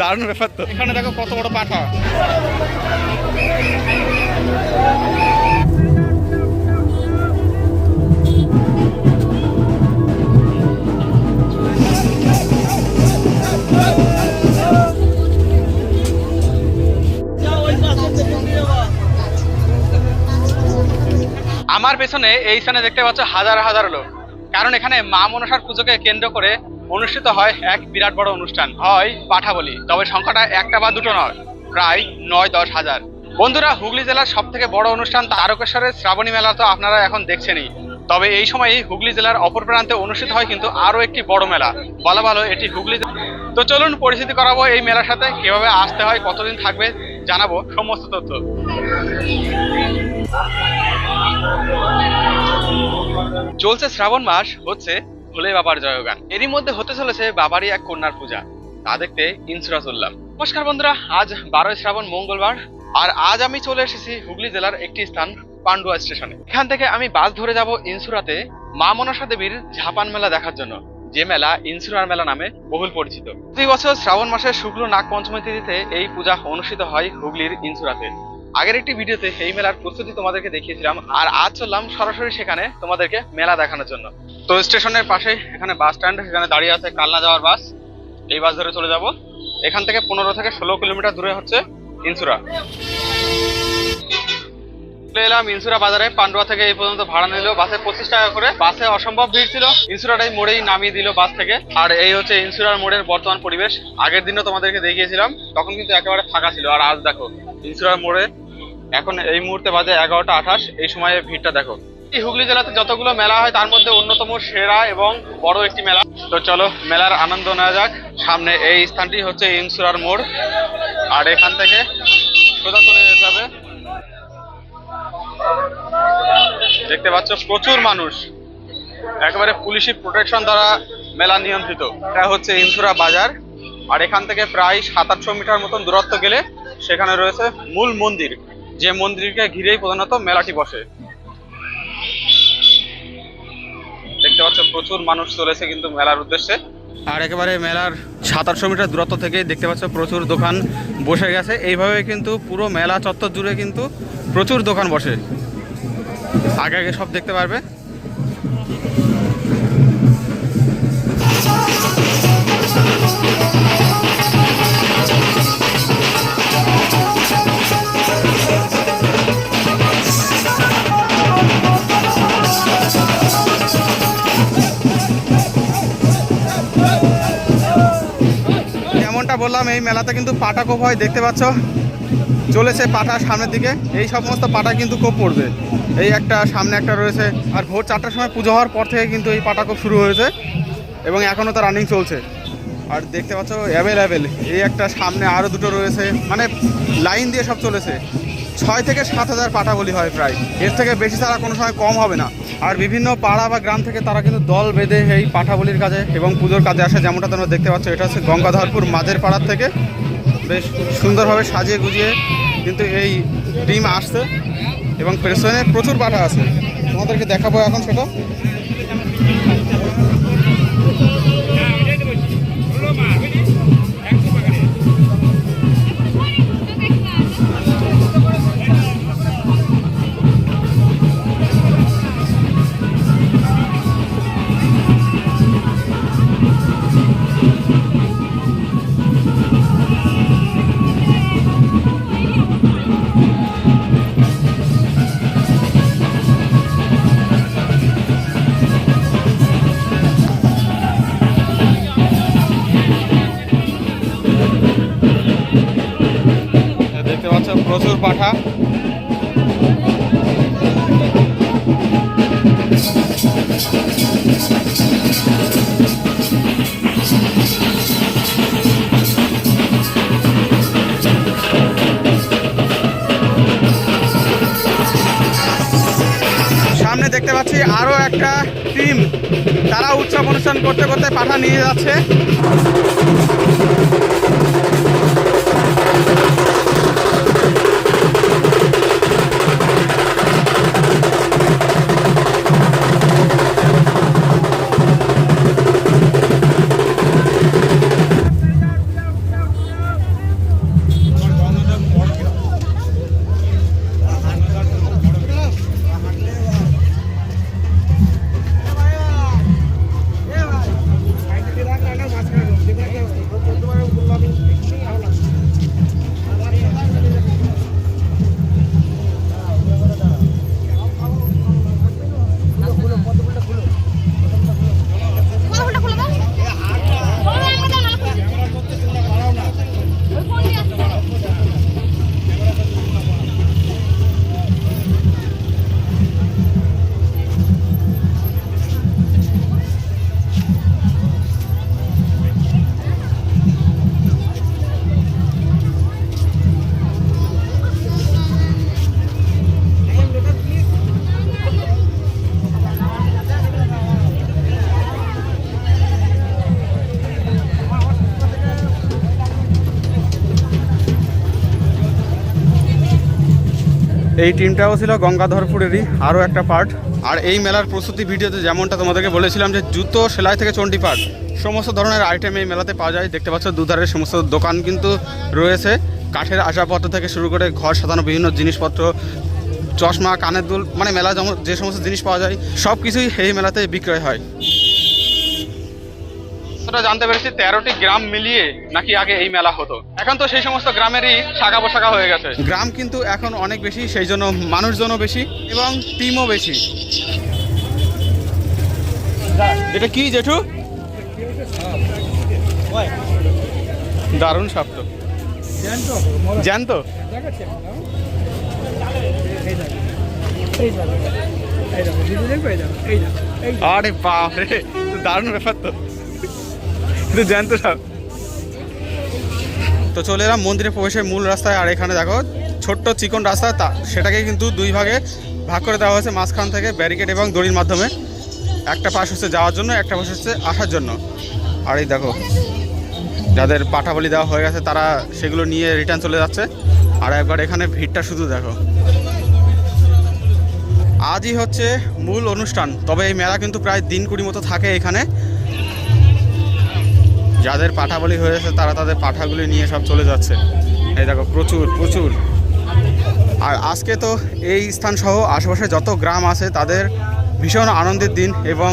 দারুণ ব্যাপার তো। এখানে দেখো কত বড় পাঠা। আমার পেছনে এই স্থানে দেখতে পাচ্ছ হাজার হাজার লোক। কারণ এখানে মা মনসার পুজোকে কেন্দ্র করে অনুষ্ঠিত হয় এক বিরাট বড় অনুষ্ঠান। হয় পাঠা বলি তবে সংখ্যাটা একটা বা দুটো নয়, প্রায় নয় দশ হাজার। বন্ধুরা, হুগলি জেলার সব থেকে বড় অনুষ্ঠান তারকেশ্বরের শ্রাবণী মেলা তো আপনারা এখন দেখছেনই। তবে এই সময়ই হুগলি জেলার অপর প্রান্তে অনুষ্ঠিত হয় কিন্তু আরও একটি বড় মেলা। বলা ভালো, এটি হুগলি তো চলুন পরিচিতি করাবো এই মেলার সাথে। কীভাবে আসতে হয়, কতদিন থাকবে, জানাব সমস্ত তথ্য। চলছে শ্রাবণ মাস, হচ্ছে ভোলে বাবার জয়গান। এরই মধ্যে হতে চলেছে বাবারই এক কন্যার পূজা। তা দেখতে ইনসুরা চললাম নমস্কার বন্ধুরা, আজ বারোই শ্রাবণ মঙ্গলবার, আর আজ আমি চলে এসেছি হুগলি জেলার একটি স্থান, পান্ডুয়া স্টেশনে। এখান থেকে আমি বাস ধরে যাব ইনসুরাতে মা মনসা দেবীর ঝাপান মেলা দেখার জন্য, যে মেলা ইনসুরার মেলা নামে বহুল পরিচিত। প্রতি বছর শ্রাবণ মাসের শুক্ল নাগ পঞ্চমী তিথিতে এই পূজা অনুষ্ঠিত হয় হুগলির ইনসুরাতে। আগের একটি ভিডিওতে সেই মেলার প্রস্তুতি তোমাদেরকে দেখিয়েছিলাম, আর আজ চললাম সরাসরি সেখানে তোমাদেরকে মেলা দেখানোর জন্য। তো স্টেশনের পাশে এখানে বাস স্ট্যান্ড এখানে দাঁড়িয়ে আছে কালনা যাওয়ার বাস। এই বাস ধরে চলে যাব। এখান থেকে পনেরো থেকে ষোলো কিলোমিটার দূরে হচ্ছে ইনসুরা। চলে এলাম ইনসুরা বাজারে। পান্ডুয়া থেকে এই পর্যন্ত ভাড়া নিল। বাসে পঁচিশ টাকা করে। বাসে অসম্ভব ভিড় ছিল। ইনসুরাটাই মোড়েই নামিয়ে দিল বাস থেকে। আর এই হচ্ছে ইনসুরার মোড়ের বর্তমান পরিবেশ। আগের দিনও তোমাদেরকে দেখিয়েছিলাম। তখন কিন্তু একেবারে ফাঁকা ছিল। আর আজ দেখো, ইনসুরার মোড়ে এখন এই মুহূর্তে বাজে এগারোটা আঠাশ। এই সময়ে ভিড়টা দেখো। এই হুগলি জেলাতে যতগুলো মেলা হয়, তার মধ্যে অন্যতম সেরা এবং বড় একটি মেলা। তো চলো, মেলার আনন্দ নেওয়া যাক। সামনে এই স্থানটি হচ্ছে ইনসুরার মোড়। আর এখান থেকে সোজা চলে যেতে হবে। দেখতে পাচ্ছ, প্রচুর মানুষ। একেবারে পুলিশি প্রোটেকশন দ্বারা মেলা নিয়ন্ত্রিত। এটা হচ্ছে ইনসুরা বাজার। আর এখান থেকে প্রায় সাত আটশো মিটার মতন দূরত্ব গেলে সেখানে রয়েছে মূল মন্দির। যে মন্দিরকে ঘিরেই প্রধানত মেলাটি বসে। পাচ্ছ প্রচুর মানুষ চলেছে কিন্তু মেলার উদ্দেশ্যে। আর একেবারে মেলার সাত আটশো মিটার দূরত্ব থেকেই দেখতে পাচ্ছ প্রচুর দোকান বসে গেছে। এইভাবে কিন্তু পুরো মেলা চত্বর জুড়ে কিন্তু প্রচুর দোকান বসে। আগে আগে সব দেখতে পারবে। বললাম, এই মেলাতে কিন্তু পাটা কোপ হয়, দেখতে পাচ্ছ? চলেছে পাটা সামনের দিকে। এই সমস্ত পাটা কিন্তু কোপ পড়বে। এই একটা সামনে একটা রয়েছে। আর ভোর চারটার সময় পুজো হওয়ার পর থেকে কিন্তু এই পাটা কোপ শুরু হয়েছে এবং এখনও তো রানিং চলছে। আর দেখতে পাচ্ছ অ্যাভেলেবেল এই একটা সামনে আরও দুটো রয়েছে। মানে লাইন দিয়ে সব চলেছে। ছয় থেকে সাত হাজার পাটা বলি হয় প্রায়। এর থেকে বেশি তারা কোনো সময় কম হবে না। আর বিভিন্ন পাড়া বা গ্রাম থেকে তারা কিন্তু দল বেঁধে এই পাঠাবলির কাজে এবং পুজোর কাজে আসে, যেমনটা তোমরা দেখতে পাচ্ছ। এটা হচ্ছে গঙ্গাধরপুর মাঝের পাড়ার থেকে বেশ সুন্দরভাবে সাজিয়ে গুজিয়ে কিন্তু এই ডিম আসছে এবং পেছনে প্রচুর পাঠা আছে। তোমাদেরকে দেখাবো এখন সেটা। প্রচুর পাঠা। সামনে দেখতে পাচ্ছি আরও একটা টিম তারা উৎসব অনুষ্ঠান করতে করতে পাঠা নিয়ে যাচ্ছে। এই টিমটাও ছিল গঙ্গাধরপুরেরই, আরও একটা পার্ট আর এই মেলার প্রস্তুতি ভিডিওতে যেমনটা তোমাদেরকে বলেছিলাম যে জুতো, সেলাই থেকে চণ্ডী পার্ট সমস্ত ধরনের আইটেম এই মেলাতে পাওয়া যায়। দেখতে পাচ্ছ দুধারের সমস্ত দোকান কিন্তু রয়েছে। কাঠের আসবাবপত্র থেকে শুরু করে ঘর সাজানো, বিভিন্ন জিনিসপত্র, চশমা, কানের দুল মানে মেলা যেমন যে সমস্ত জিনিস পাওয়া যায় সব কিছুই এই মেলাতে বিক্রয় হয়। সেটা জানতে পেরেছি, তেরোটি গ্রাম মিলিয়ে নাকি আগে এই মেলা হতো। এখন তো সেই সমস্ত গ্রামেরই শাখা পোশাখা হয়ে গেছে। গ্রাম কিন্তু এখন অনেক বেশি, সেই জন্য মানুষজনও বেশি এবং টিমও বেশি। এটা কি জেঠু? দারুণ সাপ তো জ্যান্ত? আরে বাপ রে দারুণ ব্যাপার তো। কিন্তু জ্যান্ত সাপ। তো চলে এলাম মন্দিরে প্রবেশের মূল রাস্তায়। আর এখানে দেখো, ছোট্ট চিকন রাস্তা, তা সেটাকে কিন্তু দুই ভাগে ভাগ করে দেওয়া হয়েছে, মাঝখান থেকে ব্যারিকেড এবং দড়ির মাধ্যমে। একটা পাশ হচ্ছে যাওয়ার জন্য, একটা পাশ হচ্ছে আসার জন্য। আর এই দেখো, যাদের পাঠাবলি দেওয়া হয়ে গেছে, তারা সেগুলো নিয়ে রিটার্ন চলে যাচ্ছে। আর একবার এখানে ভিড়টা শুধু দেখো। আজই হচ্ছে মূল অনুষ্ঠান, তবে এই মেলা কিন্তু প্রায় দিন কুড়ি মতো থাকে এখানে। যাদের পাঠাবলি হয়েছে, তারা তাদের পাঠাগুলি নিয়ে সব চলে যাচ্ছে। এই দেখো, প্রচুর প্রচুর। আর আজকে তো এই স্থান সহ আশেপাশে যত গ্রাম আছে, তাদের ভীষণ আনন্দের দিন এবং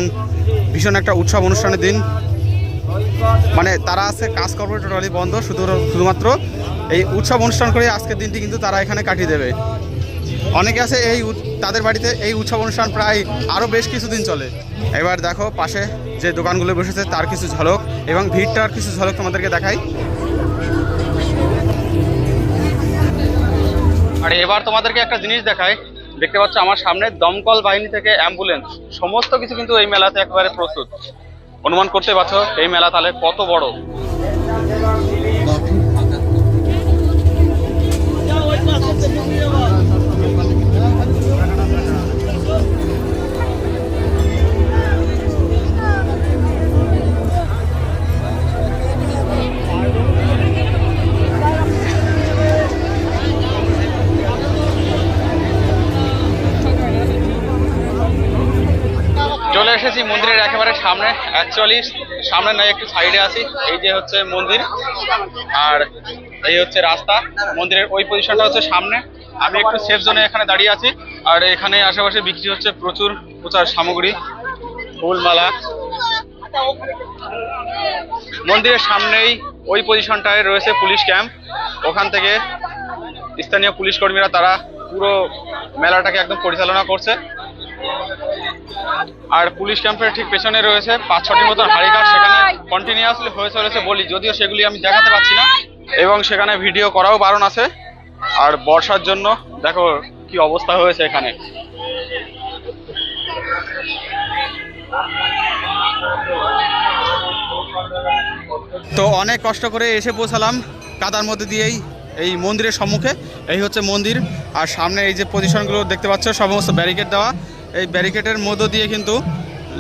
ভীষণ একটা উৎসব অনুষ্ঠানের দিন। মানে তারা আছে, কাজ করবে টোটালি বন্ধ। শুধু শুধুমাত্র এই উৎসব অনুষ্ঠান করে আজকের দিনটি কিন্তু তারা এখানে কাটিয়ে দেবে। অনেকে আছে এই তাদের বাড়িতে এই উৎসব অনুষ্ঠান প্রায় আরও বেশ কিছুদিন চলে। এবার দেখো পাশে যে দোকানগুলো বসেছে তার কিছু ঝলক এবং ভিড়টার কিছু ঝলক তোমাদেরকে দেখাই। আর এবার তোমাদেরকে একটা জিনিস দেখাই। দেখতে পাচ্ছ আমার সামনে দমকল বাহিনী থেকে অ্যাম্বুলেন্স। সমস্ত কিছু কিন্তু এই মেলাতে একেবারে প্রস্তুত। অনুমান করতে পারছ, এই মেলা তাহলে কত বড়? অ্যাকচুয়ালি সামনে নয় একটু সাইডে আছি। এই যে হচ্ছে মন্দির, আর এই হচ্ছে রাস্তা। মন্দিরের ওই পজিশনটা হচ্ছে সামনে। আমি একটু সেফ জোনে এখানে দাঁড়িয়ে আছি। আর এখানে আশেপাশে বিক্রি হচ্ছে প্রচুর প্রচার সামগ্রী, ফুলমালা। মন্দিরের সামনেই ওই পজিশনটায় রয়েছে পুলিশ ক্যাম্প। ওখান থেকে স্থানীয় পুলিশ কর্মীরা তারা পুরো মেলাটাকে একদম পরিচালনা করছে। আর পুলিশ ক্যাম্পের ঠিক পেছনে রয়েছে পাঁচ ছটির মতন হারিকার সেখানে কন্টিনিউয়াসলি হয়ে চলেছে বলি। যদিও সেগুলি আমি দেখাতে পাচ্ছি না। এবং সেখানে ভিডিও করাও বারণ আছে। আর বর্ষার জন্য দেখো কি অবস্থা হয়েছে এখানে। তো অনেক কষ্ট করে এসে পৌঁছালাম কাদার মধ্যে দিয়েই এই মন্দিরের সম্মুখে। এই হচ্ছে মন্দির। আর সামনে এই যে পজিশনগুলো দেখতে পাচ্ছ সমস্ত ব্যারিকেড দেওয়া। এই ব্যারিকেডের মধ্য দিয়ে কিন্তু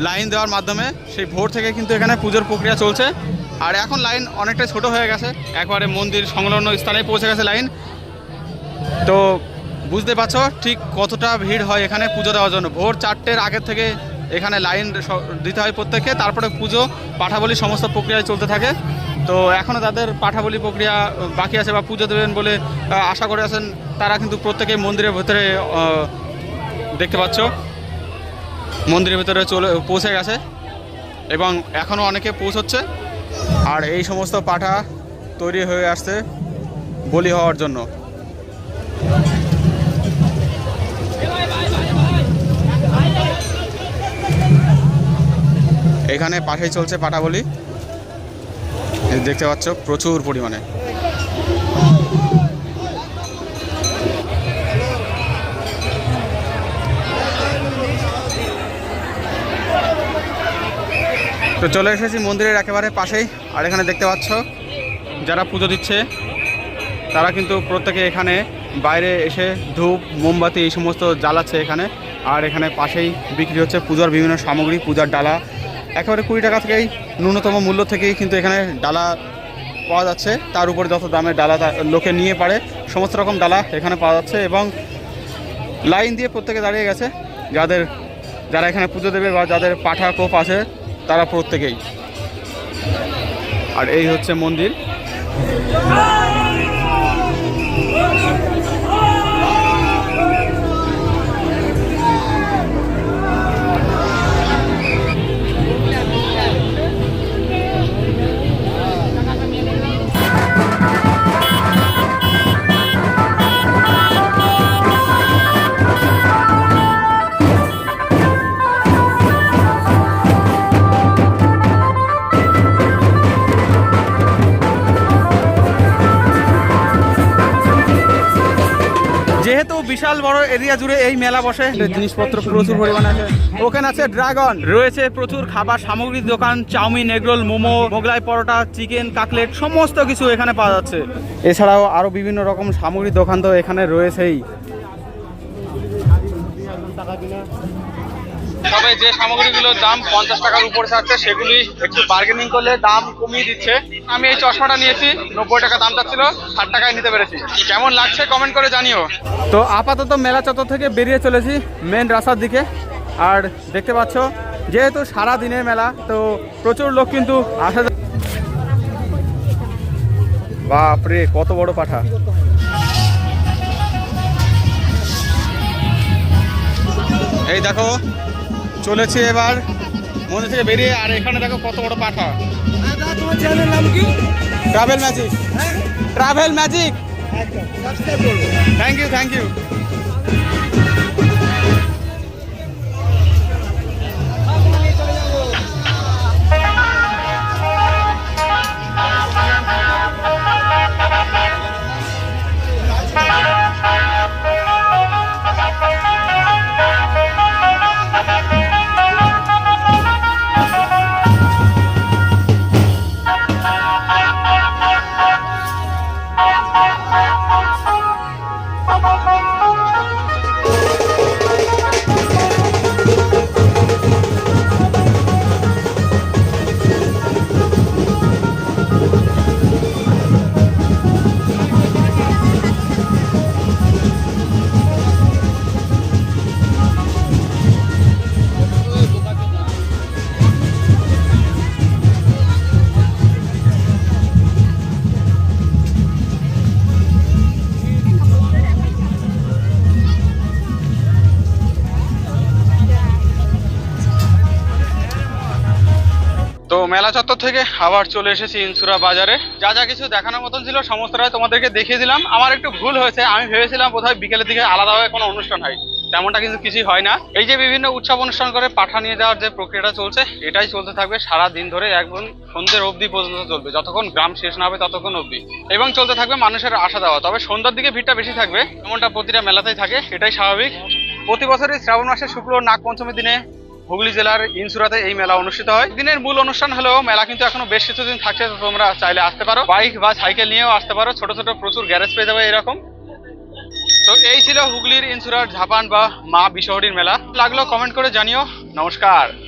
লাইন দেওয়ার মাধ্যমে সেই ভোর থেকে কিন্তু এখানে পুজোর প্রক্রিয়া চলছে। আর এখন লাইন অনেকটা ছোট হয়ে গেছে। একবারে মন্দির সংলগ্ন স্থানে পৌঁছে গেছে লাইন তো বুঝতে পারছ ঠিক কতটা ভিড় হয় এখানে পুজো দেওয়ার জন্য। ভোর চারটের আগের থেকে এখানে লাইন দিতে হয় প্রত্যেককে। তারপরে পুজো, পাঠাবলি সমস্ত প্রক্রিয়ায় চলতে থাকে। তো এখনও তাদের পাঠাবলি প্রক্রিয়া বাকি আছে বা পুজো দেবেন বলে আশা করে আছেন, তারা কিন্তু প্রত্যেকে মন্দিরের ভেতরে দেখতে পাচ্ছ। মন্দিরের ভেতরে চলে, পৌঁছে গেছে। এবং এখনও অনেকে পৌঁছচ্ছে। আর এই সমস্ত পাঠা তৈরি হয়ে আসছে বলি হওয়ার জন্য। এখানে পাশেই চলছে পাঠা বলি দেখতে পাচ্ছ, প্রচুর পরিমাণে। তো চলে এসেছি মন্দিরের একেবারে পাশেই, আর এখানে দেখতে পাচ্ছ, যারা পুজো দিচ্ছে, তারা কিন্তু প্রত্যেকে এখানে বাইরে এসে ধূপ, মোমবাতি এই সমস্ত জ্বালাচ্ছে এখানে, আর এখানে পাশেই বিক্রি হচ্ছে পূজার বিভিন্ন সামগ্রী, পূজার ডালা। একেবারে কুড়ি টাকা থেকেই ন্যূনতম মূল্য থেকেই কিন্তু এখানে ডালা পাওয়া যাচ্ছে। তার উপরে যত দামের ডালা লোকে নিয়ে পারে, সমস্ত রকম ডালা এখানে পাওয়া যাচ্ছে এবং লাইন দিয়ে প্রত্যেকে দাঁড়িয়ে গেছে। যাদের, যারা এখানে পুজো দেবে বা যাদের পাঠা কোপ আছে তারা প্রত্যেকেই আর এই হচ্ছে মন্দির। বিশাল বড় এরিয়া জুড়ে এই মেলা বসে। জিনিসপত্র প্রচুর পরিমাণে আছে। ওখানে আছে ড্রাগন। রয়েছে প্রচুর খাবার সামগ্রীর দোকান chow mein egg roll momo Mughlai paratha chicken cutlet সমস্ত কিছু এখানে পাওয়া যাচ্ছে। এছাড়াও আরও বিভিন্ন রকম সামগ্রীর দোকান তো এখানে রয়েছেই। তবে যে সামগ্রীগুলোর দাম পঞ্চাশ টাকার উপরে থাকছে সেগুলি একটু বার্গেনিং করলে দাম কমিয়ে দিচ্ছে। আমি এই চশমাটা নিয়েছি নব্বই টাকা দাম চাচ্ছিল ষাট টাকায় নিতে পেরেছি। কেমন লাগছে কমেন্ট করে জানিও। তো আপাতত মেলা চত্বর থেকে বেরিয়ে চলেছি মেন রাস্তার দিকে। আর দেখতে পাচ্ছ যেহেতু সারা দিনের মেলা তো প্রচুর লোক কিন্তু আসা বাপরে কত বড় পাঠা। এই দেখো চলেছি এবার। মন্দির থেকে বেরিয়ে আর এখানে দেখো কত বড় পাঠা। Travel Magic Travel Magic thank you thank you তো মেলা চত্বর থেকে আবার চলে এসেছি ইনসুরা বাজারে। যা যা কিছু দেখানোর মতন ছিল সমস্তটাই তোমাদেরকে দেখিয়ে দিলাম আমার একটু ভুল হয়েছে, আমি ভেবেছিলাম বোধহয় বিকেলের দিকে আলাদাভাবে কোনো অনুষ্ঠান হয়। তেমনটা কিন্তু কিছুই হয় না। এই যে বিভিন্ন উৎসব অনুষ্ঠান করে পাঠা নিয়ে যাওয়ার যে প্রক্রিয়াটা চলছে, এটাই চলতে থাকবে সারা দিন ধরে একদম সন্ধ্যের অবধি পর্যন্ত চলবে। যতক্ষণ গ্রাম শেষ না হবে ততক্ষণ অবধি। এবং চলতে থাকবে মানুষের আসা দেওয়া তবে সন্ধ্যার দিকে ভিড়টা বেশি থাকবে। এমনটা প্রতিটা মেলাতেই থাকে, এটাই স্বাভাবিক। প্রতি বছরই শ্রাবণ মাসের শুক্ল ও নাগ পঞ্চমীর দিনে হুগলি জেলার ইনসুরাতে এই মেলা অনুষ্ঠিত হয়। দিনের মূল অনুষ্ঠান হলেও মেলা কিন্তু এখনও বেশ কিছুদিন থাকছে, তো তোমরা চাইলে আসতে পারো। বাইক বা সাইকেল নিয়েও আসতে পারো। ছোট ছোট প্রচুর গ্যারেজ পেয়ে যাবে এরকম। তো এই ছিল হুগলির ইনসুরার ঝাপান বা মা বিশহরীর মেলা। লাগল কমেন্ট করে জানিও। নমস্কার।